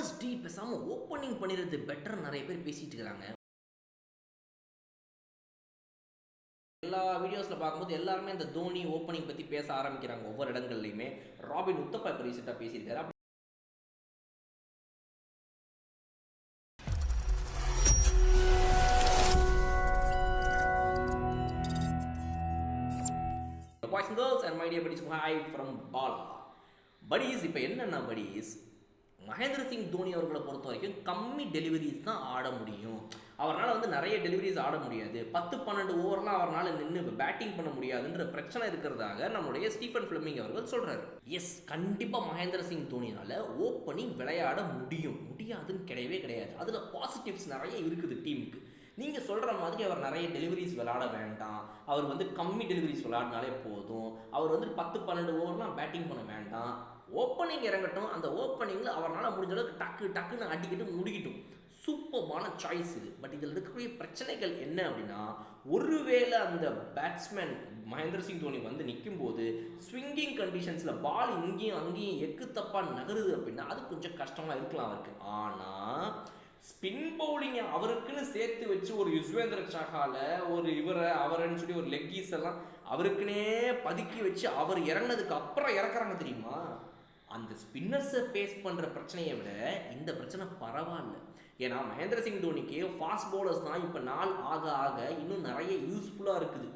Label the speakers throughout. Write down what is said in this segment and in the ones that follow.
Speaker 1: MST பேசாமல் opening பண்ணிடுறது better நிறைய பேர் பேசிட்டு இருக்கிறாங்க எல்லா வீடியோஸில் பார்க்கும்போது எல்லாருமே இந்த தோனி ஓப்பனிங் பற்றி பேச ஆரம்பிக்கிறாங்க ஒவ்வொரு இடங்கள்லையுமே. ராபின் உத்தப்பா இப்போ ரீசெண்டாக பேசியிருக்காரு. Boys and girls and my dear dear hi from Bala buddies இப்போ என்னென்ன படிஸ் மகேந்திர சிங் தோனி அவர்களை பொறுத்த வரைக்கும் கம்மி டெலிவரிஸ் தான் ஆட முடியும். அவரால் வந்து நிறைய டெலிவரிஸ் ஆட முடியாது. பத்து பன்னெண்டு ஓவர்லாம் அவரால் நின்று பேட்டிங் பண்ண முடியாதுன்ற பிரச்சனை இருக்கிறதாக நம்மளுடைய ஸ்டீஃபன் ஃபிளமிங் அவர்கள் சொல்கிறாரு எஸ் கண்டிப்பாக மகேந்திர சிங் தோனினால் ஓப்பனிங் விளையாட முடியும். முடியாதுன்னு கிடையவே கிடையாது. அதில் பாசிட்டிவ்ஸ் நிறைய இருக்குது டீமுக்கு நீங்கள் சொல்கிற மாதிரி அவர் நிறைய டெலிவரிஸ் விளாட வேண்டாம். அவர் வந்து கம்மி டெலிவரிஸ் விளாடினாலே போதும். அவர் வந்து பத்து பன்னெண்டு ஓவர்லாம் பேட்டிங் பண்ண வேண்டாம். ஓப்பனிங் இறங்கட்டும் அந்த ஓப்பனிங்கில் அவரால் முடிஞ்ச அளவுக்கு டக்கு டக்குன்னு அடிக்கிட்டு முடிக்கட்டும் சூப்பர்பான சாய்ஸ் இது. பட் இதில் இருக்கக்கூடிய பிரச்சனைகள் என்ன அப்படின்னா ஒருவேளை அந்த பேட்ஸ்மேன் மகேந்திர சிங் தோனி வந்து நிற்கும் போது ஸ்விங்கிங் கண்டிஷன்ஸில் பால் இங்கேயும் அங்கேயும் எக்கு தப்பாக நகருது அப்படின்னா அது கொஞ்சம் கஷ்டமாக இருக்கலாம் அவருக்கு. ஆனால் ஸ்பின் பவுலிங்கை அவருக்குன்னு சேர்த்து வச்சு ஒரு யுஸ்வேந்திர சஹால ஒரு இவரை அவரன்னு சொல்லி ஒரு லெக்கீஸ் எல்லாம் அவருக்குன்னே பதுக்கி வச்சு அவர் இறங்கினதுக்கு அப்புறம் இறக்குறாங்க தெரியுமா? அந்த ஸ்பின்னர்ஸை ஃபேஸ் பண்ணுற பிரச்சனையை விட இந்த பிரச்சனை பரவாயில்ல. ஏன்னா மகேந்திர சிங் தோனிக்கு ஃபாஸ்ட் பவுலர்ஸ் தான் இப்போ நாள் ஆக ஆக இன்னும் நிறைய யூஸ்ஃபுல்லாக இருக்குது.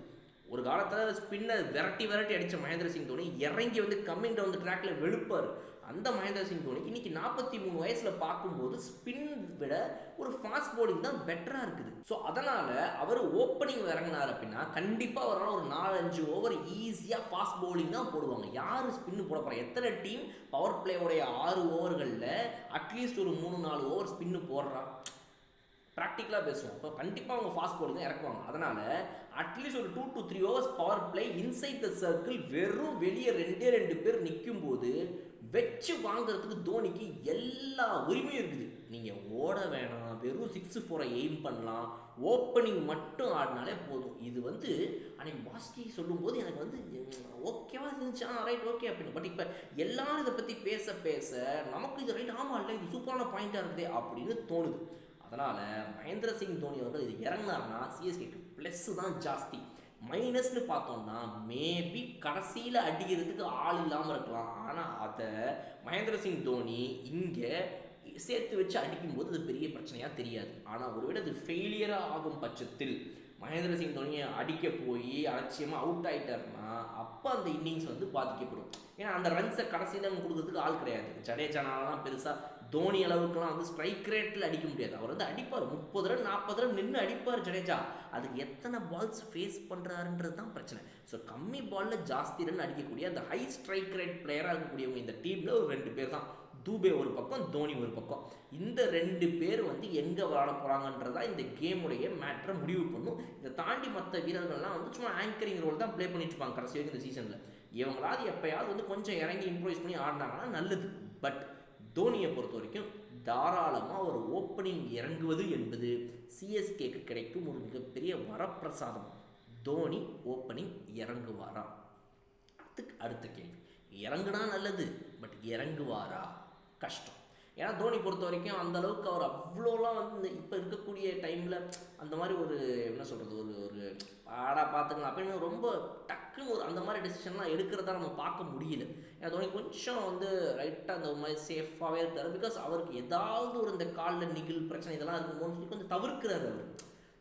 Speaker 1: ஒரு காலத்தில் ஸ்பின்னர் விரட்டி விரட்டி அடித்த மகேந்திர சிங் தோனி இறங்கி வந்து கம்மிங் டவுன் ட்ராக்ல வெளுப்பார். அந்த மகேந்திர சிங் தோனி இன்னைக்கு நாற்பத்தி மூணு வயசில் பார்க்கும்போது ஸ்பின் விட ஒரு ஃபாஸ்ட் போலிங் தான் பெட்டராக இருக்குது. ஸோ அதனால் அவர் ஓப்பனிங் இறங்கினார் அப்படின்னா கண்டிப்பாக அவரால் ஒரு நாலஞ்சு ஓவர் ஈஸியாக ஃபாஸ்ட் போலிங் தான் போடுவாங்க. யார் ஸ்பின்னு போட போகிறா எத்தனை டீம் பவர் பிளேயோடைய ஆறு ஓவர்களில் அட்லீஸ்ட் ஒரு மூணு நாலு ஓவர் ஸ்பின்னு போடுறா? ப்ராக்டிக்கலாக பேசுவோம். இப்போ கண்டிப்பாக அவங்க ஃபாஸ்ட் போலிங் தான் இறக்குவாங்க. அதனால் அட்லீஸ்ட் ஒரு two to three hours power play inside the circle வெறும் வெளியே ரெண்டே ரெண்டு பேர் நிற்கும் போது வச்சு வாங்குறதுக்கு தோனிக்கு எல்லா உரிமையும் இருக்குது. நீங்கள் ஓட வேணாம் வெறும் சிக்ஸ் ஃபோரை எய்ம் பண்ணலாம் ஓப்பனிங் மட்டும் ஆடினாலே போதும். இது வந்து அன்னைக்கு பாஸ்கி சொல்லும்போது எனக்கு வந்து ஓகேவா இருந்துச்சு. ஆ ரைட் ஓகே அப்படின்னு. பட் இப்போ எல்லாரும் இதை பற்றி பேச பேச நமக்கு இது ரைட் ஆமாம் இல்லை இது சூப்பரான பாயிண்டாக இருக்குதே அப்படின்னு தோணுது. அதனால் மகேந்திர சிங் தோனி அவர்கள் இது இறங்கினார்னா சிஎஸ்கேக்கு ப்ளஸ் தான் ஜாஸ்தி. மைனஸ்னு பார்த்தோம்னா மேபி கடைசியில் அடிக்கிறதுக்கு ஆள் இல்லாமல் இருக்கலாம். ஆனால் அதை மகேந்திர சிங் தோனி இங்கே சேர்த்து வச்சு அடிக்கும்போது அது பெரிய பிரச்சனையாக தெரியாது. ஆனால் ஒருவேளை அது ஃபெயிலியராக ஆகும் பட்சத்தில் மகேந்திர சிங் தோனியை அடிக்க போய் அலட்சியமாக அவுட் ஆகிட்டார்னா அப்போ அந்த இன்னிங்ஸ் வந்து பாதிக்கப்படும். ஏன்னா அந்த ரன்ஸை கடைசியில் அவங்க கொடுக்கறதுக்கு ஆள் கிடையாது. ஜடேஜானாலாம் பெருசாக தோனி அளவுக்குலாம் வந்து ஸ்ட்ரைக் ரேட்டில் அடிக்க முடியாது. அவர் வந்து அடிப்பார். முப்பது ரன் நாற்பது ரன் நின்று அடிப்பார் ஜடேஜா. அதுக்கு எத்தனை பால்ஸ் ஃபேஸ் பண்ணுறாருன்றது தான் பிரச்சனை. ஸோ கம்மி பாலில் ஜாஸ்தி ரன் அடிக்கக்கூடிய அந்த ஹை ஸ்ட்ரைக் ரேட் பிளேயராக இருக்கக்கூடியவங்க இந்த டீமில் ஒரு ரெண்டு பேர் தான். தூபே ஒரு பக்கம் தோனி ஒரு பக்கம். இந்த ரெண்டு பேர் வந்து எங்கே விளாட போகிறாங்கன்றதா இந்த கேமுடைய மேட்ரை முடிவு பண்ணும். இதை தாண்டி மற்ற வீரர்கள்லாம் வந்து சும்மா ஆங்கரிங் ரோல் தான் ப்ளே பண்ணிட்டு இருப்பாங்க கடைசி வரைக்கும் இந்த சீசனில் இவங்களாவது எப்பயாவது வந்து கொஞ்சம் இறங்கி இம்ப்ரூவைஸ் பண்ணி ஆடினாங்கன்னா நல்லது. பட் தோனியை பொறுத்த வரைக்கும் தாராளமாக ஒரு ஓப்பனிங் இறங்குவது என்பது சிஎஸ்கேக்கு கிடைக்கும் ஒரு மிகப்பெரிய வரப்பிரசாதம். தோனி ஓப்பனிங் இறங்குவாரா? அதுக்கு அடுத்த கேள்வி. இறங்குனா நல்லது பட் இறங்குவாரா? கஷ்டம். ஏன்னா தோனி பொறுத்த வரைக்கும் அந்த அளவுக்கு அவர் அவ்வளோலாம் வந்து இந்த இப்போ இருக்கக்கூடிய டைமில் அந்த மாதிரி ஒரு என்ன சொல்கிறது ஒரு ஒரு ஆடா பார்த்துக்கலாம் அப்படின்னு ரொம்ப டக் டக்குன்னு ஒரு அந்த மாதிரி டெசிஷன்லாம் எடுக்கிறதா நம்ம பார்க்க முடியல. ஏன்னா தோனி கொஞ்சம் வந்து ரைட்டாக அந்த மாதிரி சேஃபாகவே இருக்காரு. பிகாஸ் அவருக்கு ஏதாவது ஒரு இந்த காலில் நிகில் பிரச்சனை இதெல்லாம் இருக்கும்போது சொல்லி கொஞ்சம் தவிர்க்கிறார் அவர்.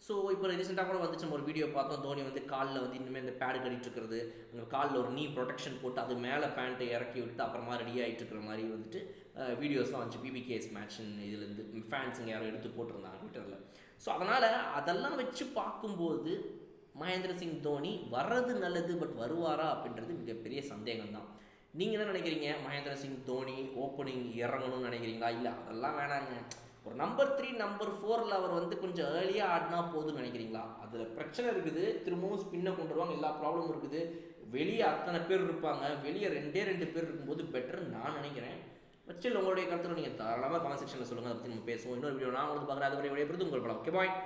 Speaker 1: ஸோ இப்போ ரீசெண்டாக கூட வந்துச்சு நம்ம ஒரு வீடியோ பார்த்தோம். தோனி வந்து காலில் வந்து இனிமேல் இந்த பேடு கட்டிட்டு இருக்கிறது. அந்த காலில் ஒரு நீ ப்ரொடெக்ஷன் போட்டு அது மேலே பேண்ட்டை இறக்கி விட்டு அப்புறமா ரெடி ஆகிட்டு இருக்கிற மாதிரி வந்துட்டு வீடியோஸ்லாம் வந்துச்சு. பிபிகேஎஸ் மேட்ச்னு இதுலேருந்து ஃபேன்ஸுங்க யாரும் எடுத்து போட்டிருந்தாங்க ட்விட்டரில் ஸோ அதனால் அதெல்லாம் வச்சு பார்க்கும்போது மகேந்திர சிங் தோனி வர்றது நல்லது பட் வருவாரா அப்படின்றது மிகப்பெரிய சந்தேகம் தான் நீங்கள் என்ன நினைக்கிறீங்க? மகேந்திர சிங் தோனி ஓப்பனிங் இறங்கணும்னு நினைக்கிறீங்களா? இல்லை அதெல்லாம் வேணாங்க. ஒரு நம்பர் த்ரீ நம்பர் ஃபோரில் அவர் வந்து கொஞ்சம் ஏர்லியாக ஆடினா போதும்னு நினைக்கிறீங்களா? அதில் பிரச்சனை இருக்குது. திரும்பவும் ஸ்பின்னை கொண்டு வருவாங்க. எல்லா ப்ராப்ளமும் இருக்குது. வெளியே அத்தனை பேர் இருப்பாங்க. வெளியே ரெண்டே ரெண்டு பேர் இருக்கும்போது பெட்டர்னு நான் நினைக்கிறேன். வச்சு உங்களுடைய கருத்தில் நீங்கள் தாராளமாக காமெண்ட் செக்ஷனில் சொல்லுங்கள் அதை பற்றி நம்ம பேசுவோம். இன்னொரு வீடியோ நான் உங்களுக்கு பார்க்குறேன். அதுவரை விடைபெறுது உங்கள் படம் ஓகே பாய்